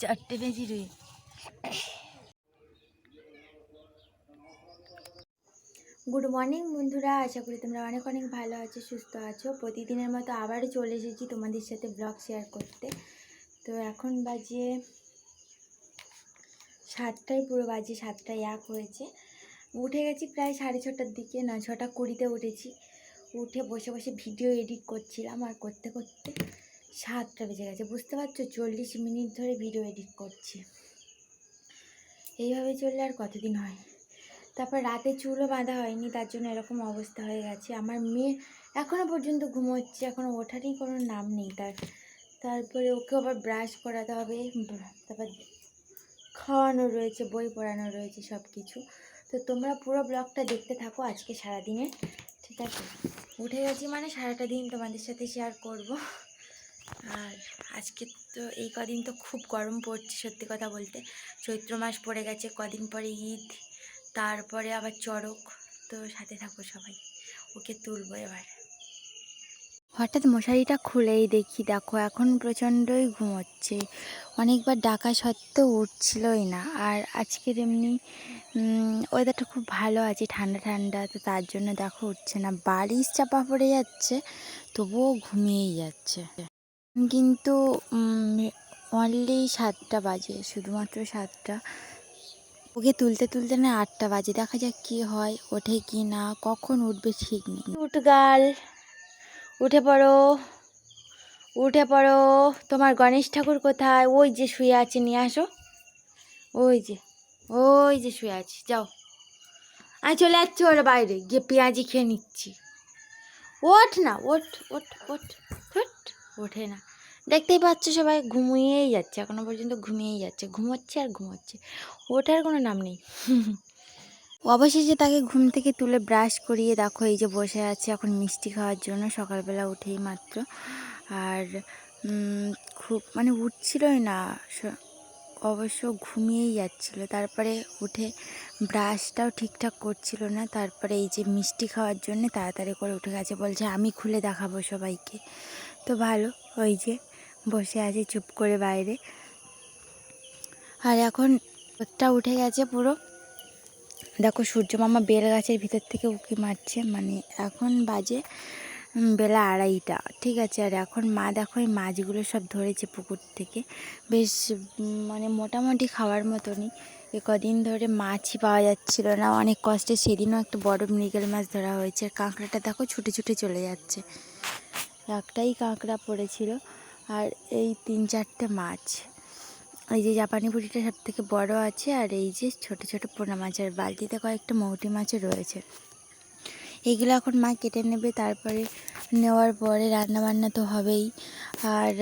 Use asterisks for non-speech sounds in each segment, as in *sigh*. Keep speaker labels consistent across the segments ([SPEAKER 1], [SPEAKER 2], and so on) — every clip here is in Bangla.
[SPEAKER 1] চারটে বেজি রে গুড মর্নিং বন্ধুরা, আশা করি তোমরা অনেক অনেক ভালো আছো, সুস্থ আছো। প্রতিদিনের মতো আবারও চলে এসেছি তোমাদের সাথে ব্লগ শেয়ার করতে। তো এখন বাজে সাতটায়, পুরো বাজে সাতটায় এক হয়েছে। উঠে গেছি প্রায় সাড়ে ছটার দিকে, না, ছটা কুড়িতে উঠেছি। উঠে বসে বসে ভিডিও এডিট করছিলাম আর করতে করতে সাতটা বেজে গেছে। বুঝতে পারছ? চল্লিশ মিনিট ধরে ভিডিও এডিট করছি। এইভাবে চললে আর কতদিন হয়? তারপর রাতে চুলও বাঁধা হয়নি, তার জন্য এরকম অবস্থা হয়ে গেছে। আমার মেয়ে এখনও পর্যন্ত ঘুমোচ্ছে এখনও ওঠারই কোনো নাম নেই তার। তারপরে ওকে আবার ব্রাশ করাতে হবে, তারপর খাওয়ানো রয়েছে, বই পড়ানো রয়েছে সব কিছু তো তোমরা পুরো ব্লগটা দেখতে থাকো আজকে সারাদিনের। আছে উঠে গেছি মানে সারাটা দিন তোমাদের সাথে শেয়ার করব। আর আজকে তো এই কদিন তো খুব গরম পড়ছে সত্যি কথা বলতে। চৈত্র মাস পড়ে গেছে, কদিন পরে ঈদ, তারপরে আবার চড়ক। তো সাথে থাকো সবাই, ওকে তুলবো এবার। হঠাৎ মশারিটা খুলেই দেখি, দেখো এখন প্রচণ্ডই ঘুমোচ্ছে। অনেকবার ডাকা সত্ত্বেও উঠছিলই না। আর আজকের এমনি ওয়েদারটা খুব ভালো আছে, ঠান্ডা ঠান্ডা, তো তার জন্য দেখো উঠছে না। বালিশ চাপা পড়ে যাচ্ছে, তবুও ঘুমিয়েই যাচ্ছে। কিন্তু অনলি সাতটা বাজে, শুধুমাত্র সাতটা। ওকে তুলতে তুলতে না আটটা বাজে। দেখা যাক কি হয়, ওঠে কি না, কখন উঠবে ঠিক নেই। উঠ গাল। উঠে পড়ো। উঠে পড়ো। তোমার গণেশ ঠাকুর কোথায়? ওই যে শুয়ে আছে, নিয়ে আসো। ওই যে ওই যে শুয়ে আছে, যাও। আমি চলে যাচ্ছি ওর বাইরে, গিয়ে পেঁয়াজি খেয়ে নিচ্ছি। ওঠ না, ওঠ ওঠ ওঠ ওঠ ওঠে না। দেখতেই পাচ্ছ সবাই ঘুমিয়েই যাচ্ছে, এখনও পর্যন্ত ঘুমিয়েই যাচ্ছে। ঘুমোচ্ছে আর ঘুমোচ্ছে। ওঠার কোনো নাম নেই। *laughs* অবশেষে তাকে ঘুম থেকে তুলে ব্রাশ করিয়ে দেখো, এই যে বসে আছে এখন মিষ্টি খাওয়ার জন্য, সকালবেলা উঠেই মাত্র। আর খুব মানে উঠছিলই না অবশ্য ঘুমিয়েই যাচ্ছিল। তারপরে উঠে ব্রাশটাও ঠিকঠাক করছিল না, তারপরে এই যে মিষ্টি খাওয়ার জন্য তাড়াতাড়ি করে উঠে গেছে, বলছে, আমি খুলে দেখাবো সবাইকে। তো ভালো, ওই যে বসে আছে চুপ করে বাইরে। আর এখন রোদটা উঠে গেছে পুরো। দেখো সূর্য মামা বেল গাছের ভিতর থেকে উঁকি মারছে মানে এখন বাজে বেলা আড়াইটা, ঠিক আছে? আর এখন মা দেখো এই মাছগুলো সব ধরেছে পুকুর থেকে। বেশ মানে মোটামুটি খাওয়ার মতনই। এ কদিন ধরে মাছই পাওয়া যাচ্ছিল না। অনেক কষ্টে সেদিনও একটা বড় মৃগেল মাছ ধরা হয়েছে। আর কাঁকড়াটা দেখো ছুটে ছুটে চলে যাচ্ছে। একটাই কাঁকড়া পড়েছিল। আর এই তিন চারটে মাছ। এই যে জাপানি পুঁটিটা সব থেকে বড় আছে, আর এই যে ছোট ছোট পোনা মাছ আর বালতিতে কয়েকটা মৌটি মাছও রয়েছে। এইগুলো এখন মা কেটে নেবে, তারপরে নেওয়ার পরে রান্না বান্না তো হবেই। আর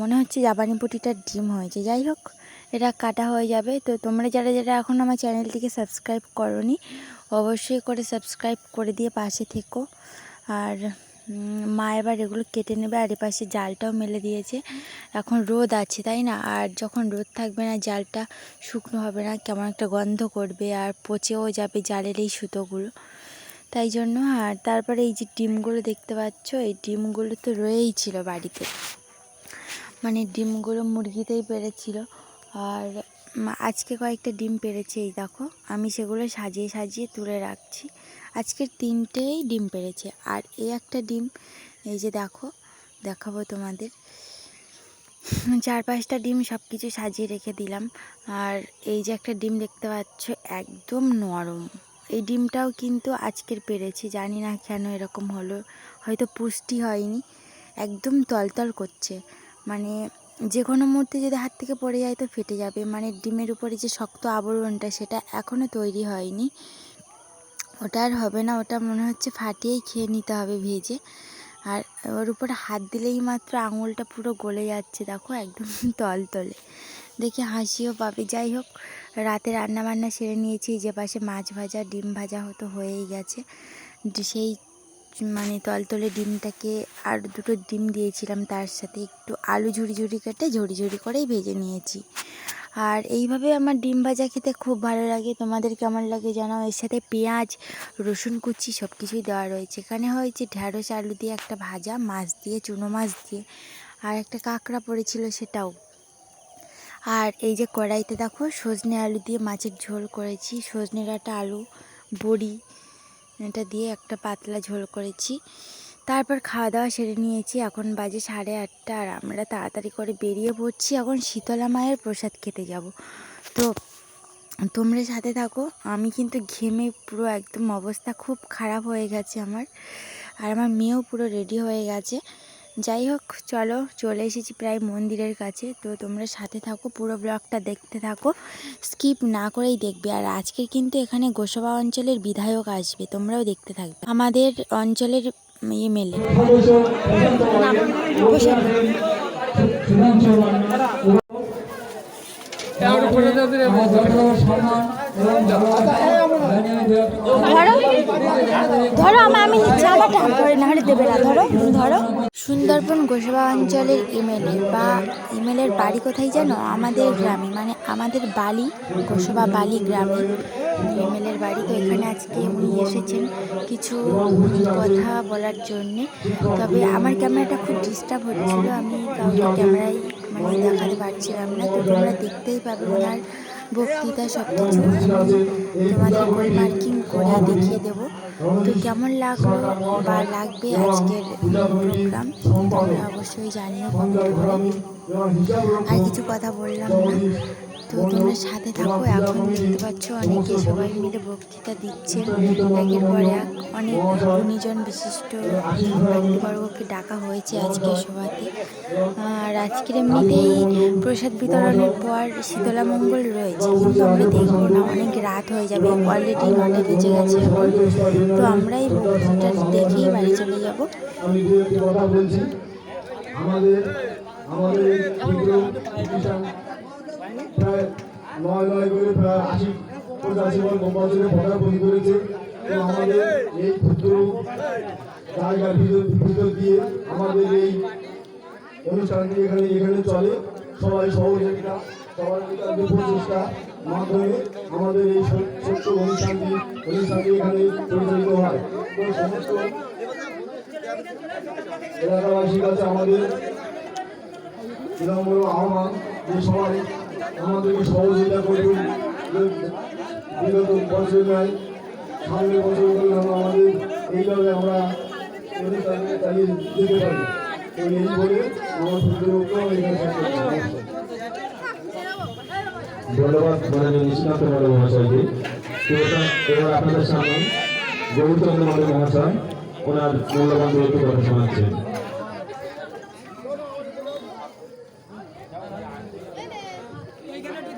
[SPEAKER 1] মনে হচ্ছে জাপানি পুঁটিটার ডিম হয়েছে। যাই হোক, এটা কাটা হয়ে যাবে। তো তোমরা যারা যারা এখন আমার চ্যানেলটিকে সাবস্ক্রাইব করনি, অবশ্যই করে সাবস্ক্রাইব করে দিয়ে পাশে থেকো। আর মা এবার এগুলো কেটে নেবে আর এপাশে জালটাও মেলে দিয়েছে। এখন রোদ আছে, তাই না? আর যখন রোদ থাকবে না, জালটা শুকনো হবে না, কেমন একটা গন্ধ করবে আর পচেও যাবে জালের এই সুতোগুলো। তাই জন্য, আর তারপরে এই যে ডিমগুলো দেখতে পাচ্ছ, এই ডিমগুলো তো রয়েই ছিল বাড়িতে। মানে ডিমগুলো মুরগিতেই পেরেছিল। আর আজকে কয়েকটা ডিম পেরেছে, এই দেখো। আমি সেগুলো সাজিয়ে সাজিয়ে তুলে রাখছি। আজকের তিনটেই ডিম পেরেছে। আর এই একটা ডিম, এই যে দেখো, দেখাবো তোমাদের। চার পাঁচটা ডিম সব কিছু সাজিয়ে রেখে দিলাম। আর এই যে একটা ডিম দেখতে পাচ্ছ, একদম নরম। এই ডিমটাও কিন্তু আজকের পেরেছি। জানি না কেন এরকম হলো। হয়তো পুষ্টি হয়নি। একদম তলতল করছে। মানে যে কোনো মুহূর্তে যদি হাত থেকে পড়ে যায় তো ফেটে যাবে। মানে ডিমের উপরে যে শক্ত আবরণটা, সেটা এখনও তৈরি হয়নি। ওটা আর হবে না, ওটা মনে হচ্ছে ফাটিয়েই খেয়ে নিতে হবে ভেজে। আর ওর উপরে হাত দিলেই মাত্র আঙুলটা পুরো গলে যাচ্ছে, দেখো একদম *laughs* তল তলে। দেখে হাসিও পাবে। যাই হোক, রাতে রান্না বান্না সেরে নিয়েছি যে পাশে মাছ ভাজা, ডিম ভাজা হতো, হয়েই গেছে। সেই মানে তলতলে ডিমটাকে আর দুটো ডিম দিয়েছিলাম, তার সাথে একটু আলু ঝুড়ি ঝুড়ি কেটে ঝুড়ি ঝুড়ি করেই ভেজে নিয়েছি। আর এইভাবে আমার ডিম ভাজা খেতে খুব ভালো লাগে। তোমাদের কেমন লাগে জানাও? এর সাথে পেঁয়াজ, রসুন কুচি সব কিছুই দেওয়া রয়েছে। এখানে হয়েছে ঢ্যাঁড়স, আলু দিয়ে একটা ভাজা, মাছ দিয়ে, চুনো মাছ দিয়ে, আর একটা কাঁকড়া পড়েছিল সেটাও। আর এই যে কড়াইতে দেখো, সজনে আলু দিয়ে মাছের ঝোল করেছি। সজনে ডাঁটা, আলু, বড়ি, এটা দিয়ে একটা পাতলা ঝোল করেছি। তারপর খাওয়া দাওয়া সেরে নিয়েছি। এখন বাজে সাড়ে আটটা আর আমরা তাড়াতাড়ি করে বেরিয়ে পড়ছি। এখন শীতলা মায়ের প্রসাদ খেতে যাব। তো তোমরা সাথে থাকো। আমি কিন্তু ঘেমে পুরো একদম অবস্থা খুব খারাপ হয়ে গেছে আমার। আর আমার মেয়েও পুরো রেডি হয়ে গেছে। যাই হোক, চলো চলে এসেছি প্রায় মন্দিরের কাছে। তো তোমরা সাথে থাকো, পুরো ব্লগটা দেখতে থাকো। স্কিপ না করেই দেখবে। আর আজকে কিন্তু এখানে গোসবা অঞ্চলের বিধায়ক আসবে। তোমরাও দেখতে থাকবে। আমাদের অঞ্চলের এমএলএ ধরো ধরো আমি নিচ্ছি ধরে না হলে দেবে না ধরো ধরো। সুন্দরবন গোসবা অঞ্চলের এমএলএ বা এমএলএর বাড়ি কোথায় জানো আমাদের গ্রামে মানে আমাদের বালি, গোসবা বালি গ্রামে এমএলএর বাড়ি। তো এখানে আজকে উনি এসেছেন কিছু কথা বলার জন্যে। তবে আমার ক্যামেরাটা খুব ডিস্টার্ব হচ্ছিল, আমি কাউকে ক্যামেরায় মানে দেখাতে পারছিলাম না। তো তোমরা দেখতেই পাবে ওনার বক্তৃতা সব কিছু তোমাদের গোল মার্কিং করে দেখিয়ে দেবো। তো কেমন লাগল বা লাগবে আজকের প্রোগ্রাম তোমরা অবশ্যই জানিও কমেন্ট করে আর কিছু কথা বললাম না। তো তোমরা সাথে থাকো এখন দেখতে পাচ্ছ অনেকে সবাই মিলে বক্তৃতা দিচ্ছেন একের পর এক অনেক গুণীজন বিশিষ্ট ব্যক্তিবর্গকে ডাকা হয়েছে আজকে সভাতে আর আজকের এমনিতেই প্রসাদ বিতরণের পর শীতলা মঙ্গল রয়েছে কিন্তু আমরা দেখব না অনেক রাত হয়ে যাবে অলরেডি নটা বেজে গেছে তো আমরা এই বক্তৃতাটা দেখেই বাড়ি চলে যাব
[SPEAKER 2] আমাদের আমাদের প্রায় নয় নয় করে প্রায় আশি পঁচাশি বার বছরে পদার্পণ করেছে তো আমাদের এই ক্ষুদ্র জায়গার ভিতর ভিতর দিয়ে আমাদের এই অনুষ্ঠানটি এখানে এখানে চলে। সবাই সহযোগিতা, সবার প্রচেষ্টা মাধ্যমে আমাদের এই ছোট- ছোট্ট অনুষ্ঠানটি অনুষ্ঠানটি এখানে পরিচালিত হয়। তো সমস্ত এলাকাবাসীর কাছে আমাদের বিনম্র আহ্বান যে সবাই আমাদেরকে সহযোগিতা করবেন। বিগত বছর নয় সামনের বছরগুলো যেন আমাদের এইভাবে আমরা চালিয়ে যেতে পারি। এই বলে আমার।
[SPEAKER 3] ধন্যবাদ মাননীয় নিশিকান্ত মন্ডল মহাশয়কে এবার- আপনাদের সামনে গৌরচন্দ্র মন্ডল মহাশয়, ওনার মূল্যবান কথা শোনাচ্ছেন
[SPEAKER 4] নমস্কার মা শীতলা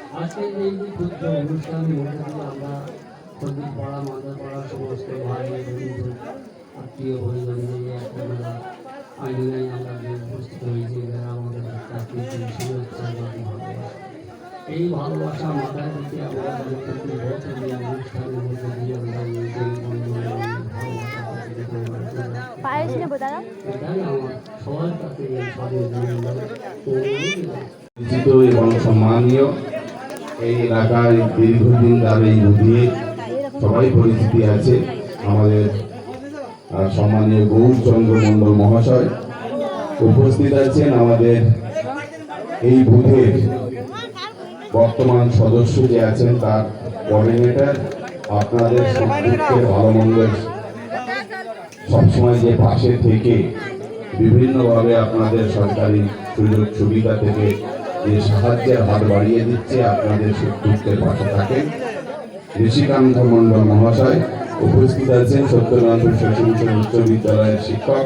[SPEAKER 4] আজকে এই যে ক্ষুদ্র অনুষ্ঠানের মধ্যে দিয়ে আমরা সন্দীপ পাড়া মাদার পাড়া সমস্ত ভাই বন্ধু আত্মীয় পরিজন নিয়ে একটা আমরা আইনায় আমরা যে উপস্থিত হয়েছি যারা আমাদের এই ভালোবাসা মাথায় রেখে আমরা প্রতি বছর এই অনুষ্ঠানের মধ্যে দিয়ে আমরা আমার সবার কাছে
[SPEAKER 3] সম্মানীয় এই এলাকায় দীর্ঘদিন ধরে বুধিয়ে সবাই পরিচিতি আছে। আমাদের সম্মানীয় গৌরচন্দ্র মন্ডল মহাশয় উপস্থিত আছেন আমাদের এই বুথের বর্তমান সদস্য যে আছেন তার কোঅর্ডিনেটর আপনাদের সম্পর্কের ভালো মন্দের সবসময় যে পাশে থেকে বিভিন্নভাবে আপনাদের সরকারি সুযোগ সুবিধা থেকে যে সাহায্যের হাত বাড়িয়ে দিচ্ছে আপনাদের সুখ পাশে থাকেন ঋষিকান্ত মন্ডল মহাশয় উপস্থিত আছেন সত্যনারায়ণপুর সচিব উচ্চ বিদ্যালয়ের শিক্ষক।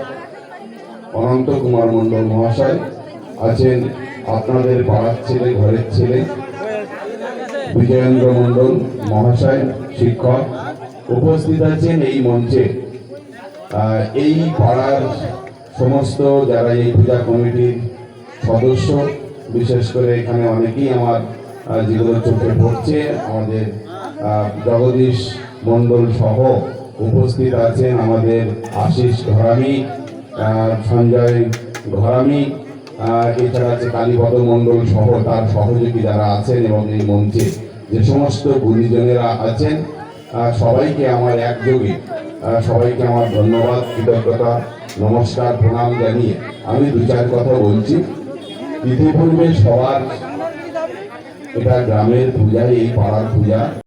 [SPEAKER 3] অনন্ত কুমার মন্ডল মহাশয় আছেন আপনাদের পাড়ার ছেলে, ঘরের ছেলে। বিজয়েন্দ্র মণ্ডল মহাশয় শিক্ষক উপস্থিত আছেন এই মঞ্চে। এই পাড়ার সমস্ত যারা এই পূজা কমিটির সদস্য বিশেষ করে এখানে অনেকেই আমার যেগুলো চোখে পড়ছে। আমাদের জগদীশ মণ্ডল সহ উপস্থিত আছেন আমাদের আশিস ঘরামি সঞ্জয় ঘরামি এছাড়া আছে কালীপদ মণ্ডল সহ তার সহযোগী যারা আছেন এবং এই মঞ্চে যে সমস্ত গুণীজনেরা আছেন সবাইকে আমার একযোগে সবাইকে আমার ধন্যবাদ, কৃতজ্ঞতা, নমস্কার, প্রণাম জানিয়ে আমি দু চার কথা বলছি। ইতিপূর্বে সবার এটা গ্রামের পূজা এই পাড়ার পূজা।